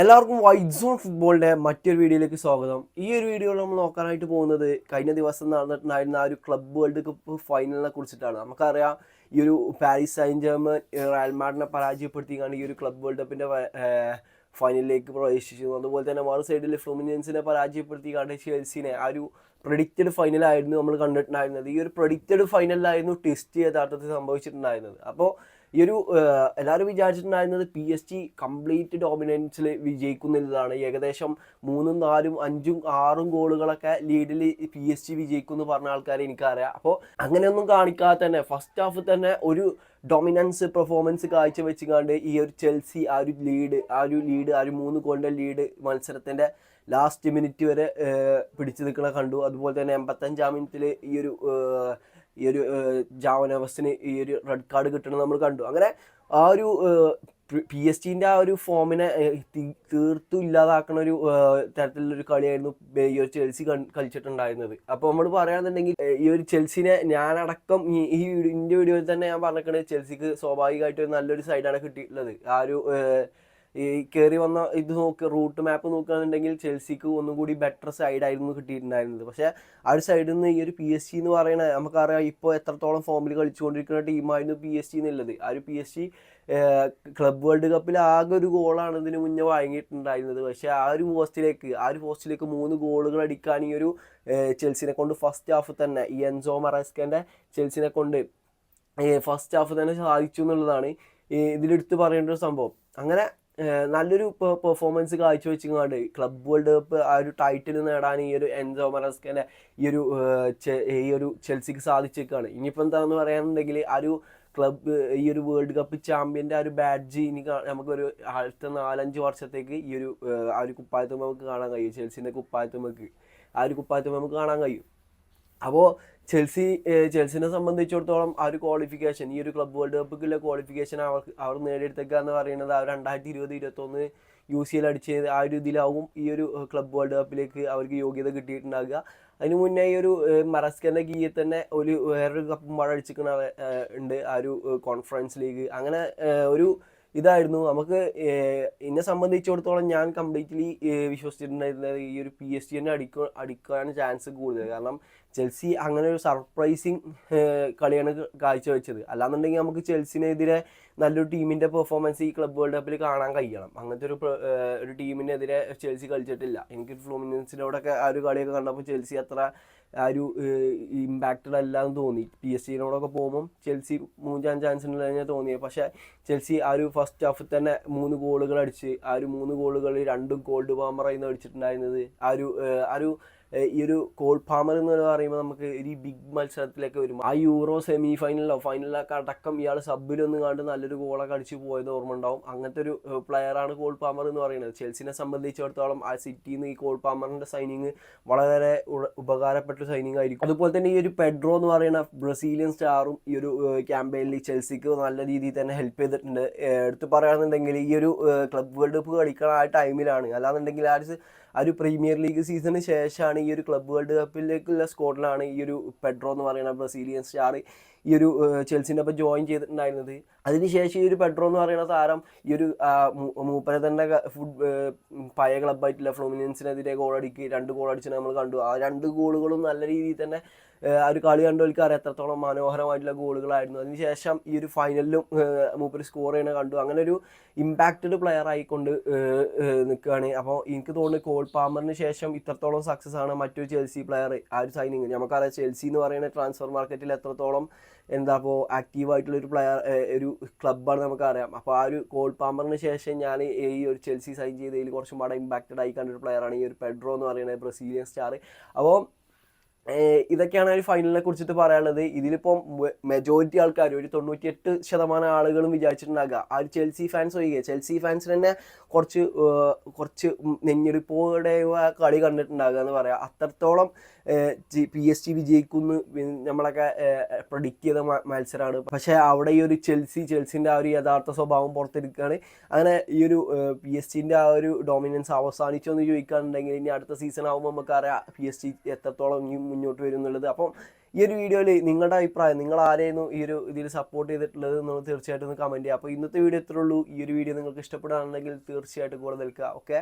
എല്ലാവർക്കും white zone ഫുട്ബോളിന്റെ മറ്റൊരു വീഡിയോയിലേക്ക് സ്വാഗതം. ഈ ഒരു വീഡിയോയിൽ നമ്മൾ നോക്കാനായിട്ട് പോകുന്നത് കഴിഞ്ഞ ദിവസം നടന്നിട്ടുണ്ടായിരുന്ന ആ ഒരു ക്ലബ് വേൾഡ് കപ്പ് ഫൈനലിനെ കുറിച്ചിട്ടാണ്. നമുക്കറിയാം ഈ ഒരു പാരീസ് സൈൻ ജർമ്മൻ റയൽമാർഡിനെ പരാജയപ്പെടുത്തിയാണ് ഈ ഒരു ക്ലബ് വേൾഡ് കപ്പിന്റെ ഫൈനലിലേക്ക് പ്രവേശിച്ചു. അതുപോലെ തന്നെ മറു സൈഡിൽ ഫ്ലൂമിനിയൻസിനെ പരാജയപ്പെടുത്തിക്കാണ്ട് ചെൽസിനെ ആ ഒരു പ്രൊഡിക്റ്റഡ് ഫൈനലായിരുന്നു നമ്മൾ കണ്ടിട്ടുണ്ടായിരുന്നത്. ഈ ഒരു പ്രൊഡിക്റ്റഡ് ഫൈനലിലായിരുന്നു ടെസ്റ്റ് യഥാർത്ഥത്തിൽ സംഭവിച്ചിട്ടുണ്ടായിരുന്നത്. അപ്പോൾ ഈ ഒരു എല്ലാവരും വിചാരിച്ചിട്ടുണ്ടായിരുന്നത് പി എസ് ജി കംപ്ലീറ്റ് ഡോമിനൻസിൽ വിജയിക്കുന്നതാണ് ഏകദേശം മൂന്നും നാലും അഞ്ചും ആറും ഗോളുകളൊക്കെ ലീഡിൽ പി എസ് ജി വിജയിക്കും എന്ന് പറഞ്ഞ ആൾക്കാരെ എനിക്കറിയാം. അപ്പോൾ അങ്ങനെയൊന്നും കാണിക്കാതെ തന്നെ ഫസ്റ്റ് ഹാഫ് തന്നെ ഒരു ഡൊമിനൻസ് പെർഫോമൻസ് കാഴ്ചവെച്ചുകൊണ്ട് ഈ ഒരു ചെൽസി ആ ഒരു ലീഡ് ആ ഒരു ലീഡ് ആ ഒരു മൂന്ന് ഗോളിന്റെ ലീഡ് മത്സരത്തിന്റെ ലാസ്റ്റ് മിനിറ്റ് വരെ പിടിച്ചു നിൽക്കണ കണ്ടു. അതുപോലെ തന്നെ എൺപത്തഞ്ചാം മിനിറ്റിൽ ഈ ഒരു ഈ ഒരു ജാവനവസിന് ഈ ഒരു റെഡ് കാർഡ് കിട്ടണം നമ്മൾ കണ്ടു. അങ്ങനെ ആ ഒരു പി എസ് ടിന്റെ ആ ഒരു ഫോമിനെ തീർത്തും ഇല്ലാതാക്കുന്ന ഒരു ഏഹ്, തരത്തിലുള്ളൊരു കളിയായിരുന്നു ഈ ഒരു ചെൽസി കളിച്ചിട്ടുണ്ടായിരുന്നത്. അപ്പോൾ നമ്മൾ പറയാന്നുണ്ടെങ്കിൽ ഈ ഒരു ചെൽസിനെ ഞാനടക്കം ഈ ഈ വീഡിയോയിൽ തന്നെ ഞാൻ പറഞ്ഞിരിക്കുന്നത് ചെൽസിക്ക് സ്വാഭാവികമായിട്ട് ഒരു നല്ലൊരു സൈഡാണ് കിട്ടിയിട്ടുള്ളത്. ആ ഒരു ഈ കയറി വന്ന ഇത് നോക്ക് റൂട്ട് മാപ്പ് നോക്കുകയാണെന്നുണ്ടെങ്കിൽ ചെൽസിക്ക് ഒന്നും കൂടി ബെറ്റർ സൈഡായിരുന്നു കിട്ടിയിട്ടുണ്ടായിരുന്നത്. പക്ഷേ ആ ഒരു സൈഡിൽ നിന്ന് ഈ ഒരു പി എസ് ജി എന്ന് പറയുന്നത് നമുക്കറിയാം ഇപ്പോൾ എത്രത്തോളം ഫോമിൽ കളിച്ചുകൊണ്ടിരിക്കുന്ന ടീമായിരുന്നു പി എസ് ജി എന്നുള്ളത്. ആ ഒരു P S G club world കപ്പിൽ ആകെ ഒരു ഗോളാണ് ഇതിന് മുന്നേ വാങ്ങിയിട്ടുണ്ടായിരുന്നത് പക്ഷേ ആ ഒരു പോസ്റ്റിലേക്ക് ആ ഒരു പോസ്റ്റിലേക്ക് മൂന്ന് ഗോളുകൾ അടിക്കാൻ ഈ ഒരു ചെൽസിനെ കൊണ്ട് ഫസ്റ്റ് ഹാഫ് തന്നെ ഈ എൻസോ മറസ്കന്റെ ചെൽസിനെ കൊണ്ട് ഫസ്റ്റ് ഹാഫ് തന്നെ സാധിച്ചു എന്നുള്ളതാണ് ഇതിലെടുത്ത് പറയേണ്ട ഒരു സംഭവം. അങ്ങനെ നല്ലൊരു പെർഫോമൻസ് കാഴ്ചവെച്ചുകൊണ്ട് ക്ലബ് വേൾഡ് കപ്പ് ആ ഒരു ടൈറ്റിൽ നേടാൻ ഈ ഒരു എൻസോ മറസ്കന്റെ ഈ ഒരു ഈ ഒരു ചെൽസിക്ക് സാധിച്ചേക്കാണ്. ഇനിയിപ്പോൾ എന്താണെന്ന് പറയാനുണ്ടെങ്കിൽ ആ ഒരു ക്ലബ് ഈ ഒരു വേൾഡ് കപ്പ് ചാമ്പ്യന്റെ ആ ഒരു ബാഡ്ജ് ഇനി നമുക്കൊരു അടുത്ത നാലഞ്ച് വർഷത്തേക്ക് ഈ ഒരു ആ ഒരു കുപ്പായത്തും നമുക്ക് കാണാൻ കഴിയും. ചെൽസിന്റെ കുപ്പായത്തും നമുക്ക് ആ ഒരു കുപ്പായത്തും നമുക്ക് കാണാൻ കഴിയും. അപ്പോൾ ചെൽസി ചെൽസിനെ സംബന്ധിച്ചിടത്തോളം ആ ഒരു ക്വാളിഫിക്കേഷൻ ഈ ഒരു ക്ലബ് വേൾഡ് കപ്പിലുള്ള ക്വാളിഫിക്കേഷൻ അവർക്ക് അവർ നേടിയെടുത്തേക്കുക എന്ന് പറയുന്നത് അവർ രണ്ടായിരത്തി ഇരുപത് ഇരുപത്തൊന്ന് യു സി എൽ അടിച്ച് ആ ഒരു ഇതിലാവും ഈ ഒരു ക്ലബ് വേൾഡ് കപ്പിലേക്ക് അവർക്ക് യോഗ്യത കിട്ടിയിട്ടുണ്ടാകുക അതിന് മുന്നേ ഈ ഒരു മറസ്കന്റെ കീയെ തന്നെ ഒരു വേറൊരു കപ്പ് മഴ അടിച്ചിരിക്കണ ഉണ്ട്. ആ ഒരു കോൺഫറൻസ് ലീഗ് അങ്ങനെ ഒരു ഇതായിരുന്നു. നമുക്ക് എന്നെ സംബന്ധിച്ചിടത്തോളം ഞാൻ കംപ്ലീറ്റ്ലി വിശ്വസിച്ചിട്ടുണ്ടായിരുന്നത് ഈ ഒരു പി എസ് ടി തന്നെ അടിക്ക അടിക്കാൻ ചാൻസ് കൂടുതൽ. കാരണം ചെൽസി അങ്ങനെ ഒരു സർപ്രൈസിങ് കളിയാണ് കാഴ്ചവെച്ചത്. അല്ലാന്നുണ്ടെങ്കിൽ നമുക്ക് ചെൽസിനെതിരെ നല്ലൊരു ടീമിന്റെ പെർഫോമൻസ് ഈ ക്ലബ് വേൾഡ് കപ്പിൽ കാണാൻ കഴിയണം. അങ്ങനത്തെ ഒരു ഒരു ടീമിനെതിരെ ചെൽസി കളിച്ചിട്ടില്ല. എനിക്ക് ഫ്ലൂമിനൻസിനോടൊക്കെ ആ ഒരു കളിയൊക്കെ കണ്ടപ്പോൾ ചെൽസി അത്ര ആ ഒരു ഇമ്പാക്റ്റഡ് അല്ല എന്ന് തോന്നി. പി എസ് സിനോടൊക്കെ പോകുമ്പം ചെൽസി മൂഞ്ചാൻ ചാൻസ് ഉണ്ടെന്ന് തോന്നിയത് പക്ഷേ ചെൽസി ആ ഒരു ഫസ്റ്റ് ഹാഫിൽ തന്നെ മൂന്ന് ഗോളുകൾ അടിച്ച് ആ ഒരു മൂന്ന് ഗോളുകൾ രണ്ടും ഗോൾഡ് പാമറായിരുന്നു അടിച്ചിട്ടുണ്ടായിരുന്നത്. ആ ഒരു ആ ഒരു ഈ ഒരു കോൾ ഫാമർ എന്ന് പറയുമ്പോൾ നമുക്ക് ഒരു ബിഗ് മത്സരത്തിലൊക്കെ വരും ആ യൂറോ സെമി ഫൈനലോ ഫൈനലൊക്കെ അടക്കം ഇയാൾ സബിലൊന്നും കണ്ട് നല്ലൊരു ഗോളൊക്കെ അടിച്ച് പോയത് ഓർമ്മ ഉണ്ടാവും. അങ്ങനത്തെ ഒരു പ്ലെയറാണ് കോൾ പാമർ എന്ന് പറയുന്നത്. ചെൽസിനെ സംബന്ധിച്ചിടത്തോളം ആ സിറ്റിയിൽ നിന്ന് ഈ കോൾ പാമറിന്റെ സൈനിങ് വളരെ ഉപകാരപ്പെട്ട സൈനിങ് ആയിരിക്കും. അതുപോലെ തന്നെ ഈ ഒരു പെഡ്രോ എന്ന് പറയുന്ന ബ്രസീലിയൻ സ്റ്റാറും ഈ ഒരു ക്യാമ്പയിനിൽ ചെൽസിക്ക് നല്ല രീതിയിൽ തന്നെ ഹെൽപ്പ് ചെയ്തിട്ടുണ്ട്. എടുത്തു പറയുകയാണെന്നുണ്ടെങ്കിൽ ഈ ഒരു ക്ലബ് വേൾഡ് കപ്പ് കളിക്കണ ആ ടൈമിലാണ് അല്ലാന്നുണ്ടെങ്കിൽ ആ ഒരു ആ ഒരു പ്രീമിയർ ലീഗ് സീസണിന് ശേഷമാണ് ഈ ഒരു ക്ലബ് വേൾഡ് കപ്പിലേക്കുള്ള സ്കോഡിലാണ് ഈ ഒരു പെഡ്രോ എന്ന് പറയുന്ന ബ്രസീലിയൻ സ്റ്റാർ ഈ ഒരു ചെൽസിന്റെ ഒപ്പം ജോയിൻ ചെയ്തിട്ടുണ്ടായിരുന്നത്. അതിനുശേഷം ഈ ഒരു പെഡ്രോ എന്ന് പറയുന്ന താരം ഈ ഒരു മൂപ്പരെ തന്നെ ഫുഡ് പഴയ ക്ലബ്ബായിട്ടുള്ള ഫ്ലോമിനിയൻസിനെതിരെ ഗോൾ അടിക്ക് രണ്ട് ഗോൾ അടിച്ച് നമ്മൾ കണ്ടു. ആ രണ്ട് ഗോളുകളും നല്ല രീതിയിൽ തന്നെ ആ ഒരു കളി കണ്ടവർക്ക് അറിയാം എത്രത്തോളം മനോഹരമായിട്ടുള്ള ഗോളുകളായിരുന്നു. അതിനുശേഷം ഈ ഒരു ഫൈനലിലും മൂപ്പര് സ്കോർ ചെയ്യണ കണ്ടു. അങ്ങനെ ഒരു ഇമ്പാക്റ്റഡ് പ്ലെയർ ആയിക്കൊണ്ട് നിൽക്കുകയാണ് അപ്പോൾ എനിക്ക് തോന്നുന്നു കോൾ പാമറിന് ശേഷം ഇത്രത്തോളം സക്സസ് ആണ് മറ്റൊരു ചെൽസി പ്ലെയർ ആ ഒരു സൈനിങ് നമുക്കറിയാം ചെൽസി എന്ന് പറയുന്ന ട്രാൻസ്ഫർ മാർക്കറ്റിൽ എത്രത്തോളം എന്താ അപ്പോൾ ആക്റ്റീവായിട്ടുള്ള ഒരു പ്ലെയർ ഒരു ക്ലബ്ബാണ് നമുക്കറിയാം. അപ്പോൾ ആ ഒരു കോൾ പാമ്പറിന് ശേഷം ഞാൻ ഈ ഒരു ചെൽസി സൈൻ ചെയ്തതിൽ കുറച്ചും പാടെ ഇമ്പാക്റ്റഡ് ആയി കണ്ടൊരു പ്ലെയറാണ് ഈ ഒരു പെഡ്രോ എന്ന് പറയുന്ന ബ്രസീലിയൻ സ്റ്റാർ അപ്പോൾ ഇതൊക്കെയാണ് ഒരു ഫൈനലിനെ കുറിച്ചിട്ട് പറയാനുള്ളത്. ഇതിലിപ്പം മെജോറിറ്റി ആൾക്കാർ ഒരു തൊണ്ണൂറ്റിയെട്ട് ശതമാനം ആളുകളും വിചാരിച്ചിട്ടുണ്ടാകുക ആ ഒരു ചെൽസി ഫാൻസ് ഒഴികെ. ചെൽസി ഫാൻസിന് തന്നെ കുറച്ച് കുറച്ച് നെഞ്ഞെടുപ്പോടെ കളി കണ്ടിട്ടുണ്ടാകുക എന്ന് പറയാം. അത്രത്തോളം പി എസ് ടി വിജയിക്കുന്നു. നമ്മളൊക്കെ പ്രഡിക്റ്റ് ചെയ്ത മത്സരമാണ് പക്ഷേ അവിടെ ഈ ഒരു ചെൽസി ചെൽസിന്റെ ആ ഒരു യഥാർത്ഥ സ്വഭാവം പുറത്തെടുക്കുകയാണ് അങ്ങനെ ഈ ഒരു പി എസ് ടിന്റെ ആ ഒരു ഡോമിനൻസ് അവസാനിച്ചോ എന്ന് ചോദിക്കുകയാണെന്നുണ്ടെങ്കിൽ ഇനി അടുത്ത സീസൺ ആകുമ്പോൾ നമുക്കറിയാം പി എസ് ടി എത്രത്തോളം ഇനി മുന്നോട്ട് വരും എന്നുള്ളത്. അപ്പം ഈ ഒരു വീഡിയോയിൽ നിങ്ങളുടെ അഭിപ്രായം നിങ്ങൾ ആരെയായിരുന്നു ഈ ഒരു ഇതിൽ സപ്പോർട്ട് ചെയ്തിട്ടുള്ളത് എന്നുള്ളത് തീർച്ചയായിട്ടും ഒന്ന് കമന്റ് ചെയ്യുക. അപ്പോൾ ഇന്നത്തെ വീഡിയോ എത്ര ഉള്ളൂ. ഈ ഒരു വീഡിയോ നിങ്ങൾക്ക് ഇഷ്ടപ്പെടുകയാണെങ്കിൽ തീർച്ചയായിട്ടും കൂടെ നിൽക്കുക. ഓക്കെ